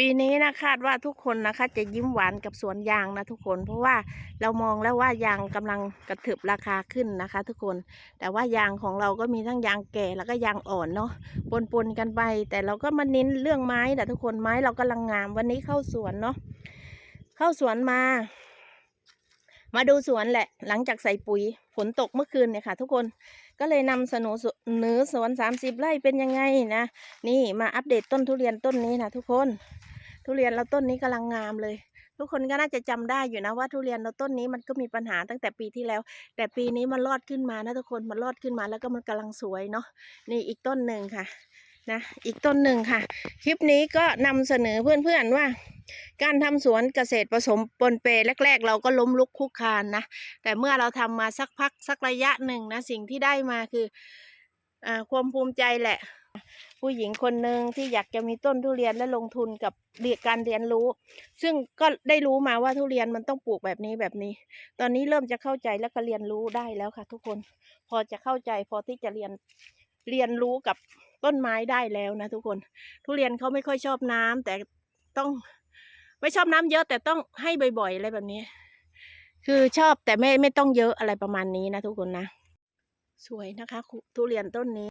ปีนี้นะคาดว่าทุกคนนะคะ จะยิ้มหวานกับสวนยางนะทุกคน เพราะว่าเรามองแล้วว่ายางกำลังกระเถิบราคาขึ้นนะคะ ทุกคน แต่ว่ายางของเราก็มีทั้งยางแก่แล้วก็ยางอ่อนเนาะปนปนกันไป แต่เราก็มาเน้นเรื่องไม้แต่ทุกคนไม้เรากำลังงามวันนี้เข้าสวนเนาะเข้าสวนมา มาดูสวนแหละ หลังจากใส่ปุ๋ยฝนตกเมื่อคืนเนี่ยค่ะ ทุกคนก็เลยนำเสนอสวนเนื้อสวนสามสิบไร่เป็นยังไงนะ นี่มาอัปเดตต้นทุเรียนต้นนี้นะทุกคน ทุเรียนเราต้นนี้กำลังงามเลย ทุกคนก็น่าจะจำได้อยู่นะว่าทุเรียนเราต้นนี้มันก็มีปัญหาตั้งแต่ปีที่แล้ว แต่ปีนี้มันรอดขึ้นมานะทุกคนมันรอดขึ้นมาแล้วก็มันกำลังสวยเนาะนี่อีกต้นหนึ่งค่ะนะอีกต้นหนึ่งค่ะ คลิปนี้ก็นำเสนอเพื่อนๆว่า การทำสวนเกษตรผสมปนเปแรก ๆ เราก็ล้มลุกคุกคานนะ แต่เมื่อเราทำมาสักพักสักระยะหนึ่งนะ สิ่งที่ได้มาคืออความภูมิใจแหละ ผู้หญิงคนหนึ่งที่อยากจะมีต้นทุเรียนและลงทุนกับเรียนการเรียนรู้ ซึ่งก็ได้รู้มาว่าทุเรียนมันต้องปลูกแบบนี้แบบนี้ ตอนนี้เริ่มจะเข้าใจแล้วก็เรียนรู้ได้แล้วค่ะ ทุกคน พอจะเข้าใจพอที่จะเรียนเรียนรู้กับต้นไม้ได้แล้วนะทุกคน ทุเรียนเขาไม่ค่อยชอบน้ำแต่ต้อง ไม่ชอบน้ำเยอะแต่ต้องให้บ่อยๆอะไรแบบนี้ คือชอบแต่ไม่ไม่ต้องเยอะอะไรประมาณนี้นะทุกคนนะ สวยนะคะ ทุเรียนต้นนี้